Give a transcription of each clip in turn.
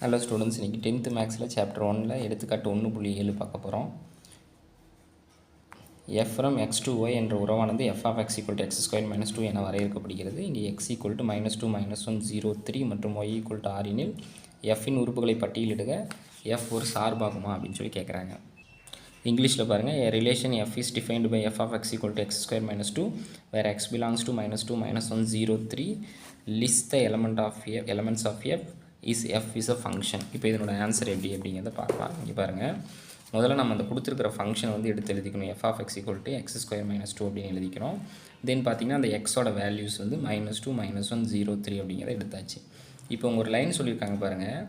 Hello students இன்றைக்கி tenth மேக்ஸில் chapter ஒனில் எடுத்துக்காட்டு ஒன்று புள்ளி ஏழு பார்க்க போகிறோம் F from X to Y என்ற உறவானது F of X equal to X square minus two என வரையறுக்கப்படுகிறது. இங்கே X equal to minus two minus one zero three மற்றும் ஒய் ஈக்குவல் டு ஆறினில் எஃப்பின் உறுப்புகளை பட்டியலிடுக எஃப் ஒரு சார்பாகுமா அப்படின்னு சொல்லி கேட்குறாங்க இங்கிலீஷில் பாருங்கள் a relation f is defined by f of x equal to x square minus 2 where X belongs to minus 2 minus 1 0 3 list the element of f elements of f. Is F is a function இப்போ இதனோட answer எப்படி அப்படிங்கிறத பார்க்கலாம். இங்கே பாருங்கள் முதல்ல நம்ம அந்த கொடுத்துருக்கிற ஃபங்க்ஷன் வந்து எடுத்து எழுதிக்கணும். F of X equal to X square minus two அப்படின்னு எழுதிக்கிறோம். தென் பார்த்தீங்கன்னா அந்த எக்ஸோட வேல்யூஸ் வந்து minus two minus one zero three அப்படிங்கிறத எடுத்தாச்சு. இப்போ உங்கள் ஒரு லைன் சொல்லியிருக்காங்க பாருங்கள்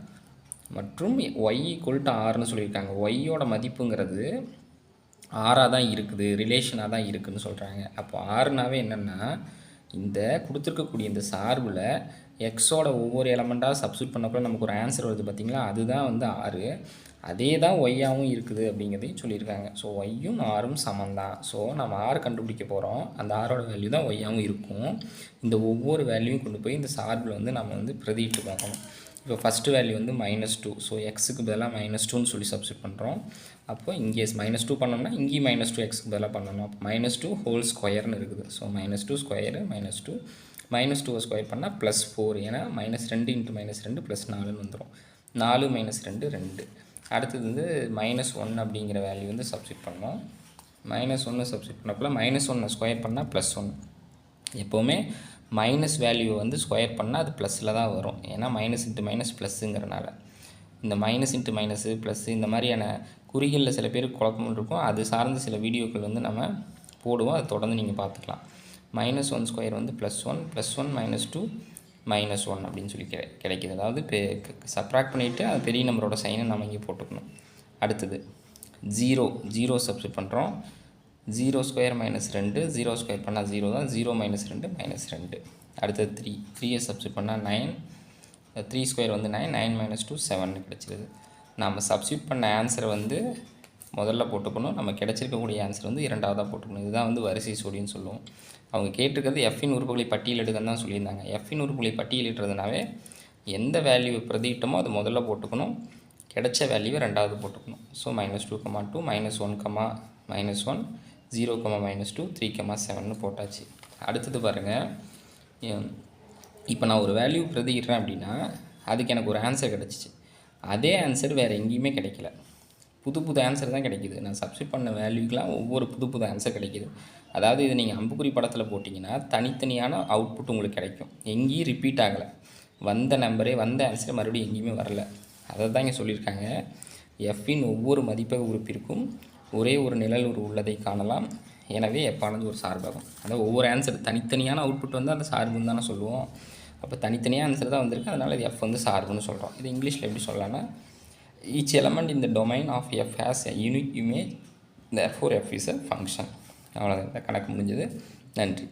மற்றும் ஒய் ஈக்குவல் டு ஆர்னு சொல்லியிருக்காங்க. ஒய்யோட மதிப்புங்கிறது ஆறாக தான் இருக்குது. ரிலேஷனாக தான் இருக்குதுன்னு சொல்கிறாங்க அப்போ ஆறுனாவே என்னென்னா இந்த கொடுத்துருக்கக்கூடிய இந்த சார்பில் எக்ஸோட ஒவ்வொரு எலமெண்ட்டாக சப்ஸ்டியூட் பண்ணக்குள்ள நமக்கு ஒரு ஆன்சர் வருது பார்த்திங்களா அதுதான் வந்து ஆறு அதே தான் ஒய்யாகவும் இருக்குது அப்படிங்கிறதையும் சொல்லியிருக்காங்க. ஸோ ஒய்யும் ஆறும் சமம் தான் ஸோ நம்ம ஆறு கண்டுபிடிக்க போகிறோம் அந்த ஆரோட வேல்யூ தான் ஒய்யாகவும் இருக்கும். இந்த ஒவ்வொரு வேல்யூவும் கொண்டு போய் இந்த சார்பில் வந்து நம்ம வந்து பிரதிட்டு பார்க்கணும். இப்போ ஃபஸ்ட்டு வேல்யூ வந்து மைனஸ் டூ ஸோ எக்ஸுக்கு பதிலாக மைனஸ் டூன்னு சொல்லி சப்ஸ்டியூட் பண்ணுறோம் அப்போ இங்கே மைனஸ் டூ பண்ணோம்னா இங்கேயும் மைனஸ் டூ எக்ஸுக்கு பதிலாக பண்ணணும். அப்போ மைனஸ் டூ ஹோல் ஸ்கொயர்னு இருக்குது. So minus two square minus two minus டூவை ஸ்கொயர் பண்ணால் ப்ளஸ் ஃபோர் ஏன்னா மைனஸ் ரெண்டு இன்ட்டு மைனஸ் ரெண்டு ப்ளஸ் நாலுன்னு வந்துடும் நாலு மைனஸ் ரெண்டு ரெண்டு. அடுத்தது வந்து மைனஸ் ஒன் அப்படிங்கிற வேல்யூ வந்து சப்ஸ்டிட் பண்ணோம் மைனஸ் ஒன்று சப்ஸ்டிட் பண்ணப்பில் மைனஸ் ஒன்னை ஸ்கொயர் பண்ணால் ப்ளஸ் ஒன் எப்போவுமே மைனஸ் வேல்யூ வந்து ஸ்கொயர் பண்ணால் அது ப்ளஸில் தான் வரும். ஏன்னா மைனஸ் இன்ட்டு மைனஸ் ப்ளஸ்ஸுங்கிறனால இந்த மைனஸ் இன்ட்டு மைனஸு ப்ளஸ்ஸு இந்த மாதிரியான குறிகளில் சில பேருக்கு குழப்பம் இருக்கும். அது சார்ந்த சில வீடியோக்கள் வந்து நம்ம போடுவோம். அதை தொடர்ந்து நீங்கள் பார்த்துக்கலாம். மைனஸ் ஒன் ஸ்கொயர் வந்து plus one plus one minus two minus one அப்படின்னு சொல்லி கிடை கிடைக்கிது. அதாவது பெ சப்ராக்ட் பண்ணிவிட்டு அது பெரிய நம்பரோட சைனை நம்ம இங்கே போட்டுக்கணும். அடுத்தது ஜீரோ ஜீரோ சப்ஸ்ட் பண்ணுறோம் ஜீரோ ஸ்கொயர் மைனஸ் ரெண்டு ஜீரோ ஸ்கொயர் பண்ணால் ஜீரோ தான் ஜீரோ மைனஸ் ரெண்டு மைனஸ் ரெண்டு. அடுத்தது த்ரீ த்ரீயை சப்ஸ்ட் பண்ணால் நைன் த்ரீ ஸ்கொயர் வந்து nine nine minus two seven கிடச்சிருது. நம்ம சப்ஸ்டியூட் பண்ண ஆன்சரை வந்து முதல்ல போட்டுக்கணும். நம்ம கிடச்சிருக்கக்கூடிய ஆன்சர் வந்து இரண்டாவதாக போட்டுக்கணும். இதுதான் வந்து வரிசை சோடின்னு சொல்லுவோம். அவங்க கேட்டிருக்கிறது எஃப்இன் உறுப்புகளை பட்டியலிடுங்கன்னு தான் சொல்லியிருந்தாங்க. எஃப்இன் உறுப்புகளை பட்டியலிடுறதுனாவே எந்த வேல்யூ பிரதியிட்டமோ அது முதல்ல போட்டுக்கணும். கிடைச்ச வேல்யூவை ரெண்டாவது போட்டுக்கணும். So minus two comma two minus one comma minus one zero comma minus two three comma செவன்னு போட்டாச்சு. அடுத்தது பாருங்கள் இப்போ நான் ஒரு வேல்யூ பிரதிக்கிறேன் அப்படின்னா அதுக்கு எனக்கு ஒரு ஆன்சர் கிடச்சிச்சு. அதே ஆன்சர் வேறு எங்கேயுமே கிடைக்கல. புது புது ஆன்சர் தான் கிடைக்கிது. நான் சப்ஸ்கிரைப் பண்ண வேல்யூக்கெலாம் ஒவ்வொரு புது புது ஆன்சர் கிடைக்கிது. அதாவது இது நீங்கள் அம்புக்குறி படத்தில் போட்டிங்கன்னா தனித்தனியான அவுட்புட் உங்களுக்கு கிடைக்கும். எங்கேயும் ரிப்பீட் ஆகலை. வந்த நம்பரே வந்த ஆன்சர் மறுபடியும் எங்கேயுமே வரல. அதை தான் இங்கே சொல்லியிருக்காங்க. எஃப்பின் ஒவ்வொரு மதிப்பக உறுப்பிற்கும் ஒரே ஒரு நிழல் ஒரு உள்ளதை காணலாம். எனவே எப்பானது ஒரு சார்பாகும். அதாவது ஒவ்வொரு ஆன்சர் தனித்தனியான அவுட்புட் வந்து அந்த சார்புன்னு தானே சொல்லுவோம். அப்போ தனித்தனியாக ஆன்சர் தான் வந்திருக்கு. அதனால் இது எஃப் வந்து சார்புன்னு சொல்கிறோம் இது இங்கிலீஷில் எப்படி சொல்லலாம்னா ஈச் எலமெண்ட் the domain ஆஃப் f has a unique image. Therefore F is a function அவ்வளோதான் இந்த கணக்கு முடிஞ்சது. நன்றி.